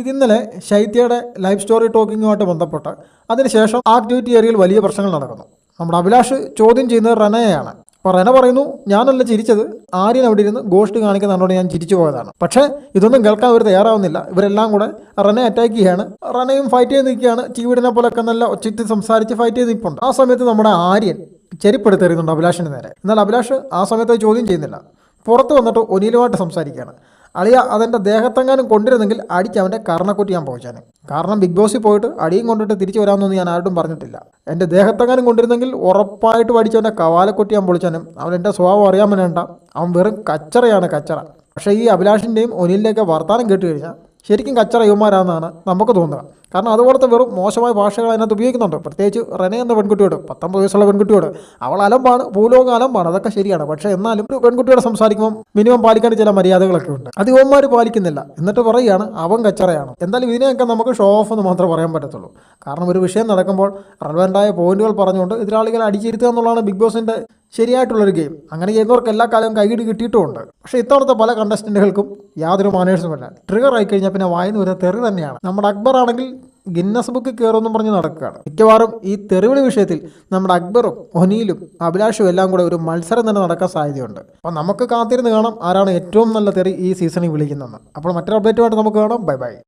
ഇത് ഇന്നലെ ശൈത്യയുടെ life story ടോക്കിങ്ങുമായിട്ട് ബന്ധപ്പെട്ട് അതിനുശേഷം ആക്ടിവിറ്റി ഏരിയയിൽ വലിയ പ്രശ്നങ്ങൾ നടക്കുന്നു. നമ്മുടെ അഭിലാഷ് ചോദ്യം ചെയ്യുന്നത് റനയാണ് അപ്പോൾ റന പറയുന്നു ഞാനല്ല ചിരിച്ചത്. ആര്യൻ അവിടെ ഇരുന്ന് ഗോഷ്ട് കാണിക്കുന്നതുകൊണ്ട് ഞാൻ ചിരിച്ചു പോയതാണ്. പക്ഷേ ഇതൊന്നും കേൾക്കാൻ അവർ തയ്യാറാവുന്നില്ല. ഇവരെല്ലാം കൂടെ റനെ അറ്റാക്ക് ചെയ്യുകയാണ് റനയും ഫൈറ്റ് ചെയ്ത് നിൽക്കുകയാണ്. ചീവിടിനെ പോലൊക്കെ നല്ല ഒച്ചത്തിൽ സംസാരിച്ച് ഫൈറ്റ് ചെയ്ത് നിൽപ്പുണ്ട്. ആ സമയത്ത് നമ്മുടെ ആര്യൻ ചെരിപ്പെടുത്തെറിയുന്നുണ്ട് അഭിലാഷിന് നേരെ. എന്നാൽ അഭിലാഷ് ആ സമയത്ത് ചോദ്യം ചെയ്യുന്നില്ല. പുറത്ത് വന്നിട്ട് ഒനിയിലുമായിട്ട് സംസാരിക്കുകയാണ്. അളിയ അതെന്റെ ദേഹത്തെങ്ങാനും കൊണ്ടിരുന്നെങ്കിൽ അടിച്ച് അവന്റെ കർണക്കുറ്റി ഞാൻ പോയിച്ചാനെ. കാരണം ബിഗ് ബോസിൽ പോയിട്ട് അടിയും കൊണ്ടിട്ട് തിരിച്ചു വരാമെന്നൊന്നും ഞാൻ ആരോടും പറഞ്ഞിട്ടില്ല. എന്റെ ദേഹത്തെങ്ങാനും കൊണ്ടിരുന്നെങ്കിൽ ഉറപ്പായിട്ട് അടിച്ച് അവന്റെ കവാലക്കുറ്റി ഞാൻ പൊളിച്ചാനും അവൻ എന്റെ സ്വഭാവം അറിയാൻ വേണ്ട അവൻ വെറും കച്ചറയാണ് കച്ചറ. പക്ഷേ ഈ അഭിലാഷിന്റെയും ഒനിലിന്റെയൊക്കെ വർത്തമാനം കേട്ട് കഴിഞ്ഞാൽ ശരിക്കും കച്ചറ യുവമാരാണെന്നാണ് നമുക്ക് തോന്നുക. കാരണം അതുപോലത്തെ വെറും മോശമായ ഭാഷകൾ അതിനകത്ത് ഉപയോഗിക്കുന്നുണ്ട്. പ്രത്യേകിച്ച് റെനെ എന്ന പെൺകുട്ടിയോട് പത്തൊമ്പത് വയസ്സുള്ള പെൺകുട്ടിയോട്. അവൾ അലമ്പാണ് ഭൂലോക അലമ്പാണ് അതൊക്കെ ശരിയാണ്. പക്ഷേ എന്നാലും ഒരു പെൺകുട്ടിയോട് സംസാരിക്കുമ്പോൾ മിനിമം പാലിക്കേണ്ട ചില മര്യാദകളൊക്കെ ഉണ്ട്. അത് യുവന്മാർ പാലിക്കുന്നില്ല. എന്നിട്ട് പറയുകയാണ് അവൻ കച്ചറയാണ്. എന്തായാലും ഇതിനെയൊക്കെ നമുക്ക് ഷോ ഓഫ് എന്ന് മാത്രമേ പറയാൻ പറ്റത്തുള്ളൂ. കാരണം ഒരു വിഷയം നടക്കുമ്പോൾ റെലവന്റായ പോയിന്റുകൾ പറഞ്ഞുകൊണ്ട് എതിരാളികളെ അടിച്ചിരുത്തുക എന്നുള്ളതാണ് ബിഗ് ബോസിന്റെ ശരിയായിട്ടുള്ളൊരു ഗെയിം അങ്ങനെ ചെയ്യുന്നവർക്ക് എല്ലാ കാലവും കൈയിടി കിട്ടിയിട്ടുമുണ്ട്. പക്ഷേ ഇത്തവണത്തെ പല കണ്ടസ്റ്റന്റുകൾക്കും യാതൊരു മാനേഴ്സുമല്ല ട്രിഗർ ആയി കഴിഞ്ഞാൽ പിന്നെ വായന ഒരു തെറി തന്നെയാണ്. നമ്മുടെ അക്ബർ ആണെങ്കിൽ ഗിന്നസ് ബുക്ക് കയറുമെന്നും പറഞ്ഞ് നടക്കുകയാണ്. മിക്കവാറും ഈ തെറിവിളി വിഷയത്തിൽ നമ്മുടെ അക്ബറും ഒനീലും അഭിലാഷും എല്ലാം കൂടെ ഒരു മത്സരം തന്നെ നടക്കാൻ സാധ്യതയുണ്ട്. അപ്പോൾ നമുക്ക് കാത്തിരുന്ന് കാണാം ആരാണ് ഏറ്റവും നല്ല തെറി ഈ സീസണിൽ വിളിക്കുന്നതെന്ന്. അപ്പോൾ മറ്റൊരു അപ്ഡേറ്റുമായിട്ട് നമുക്ക് കാണാം. Bye bye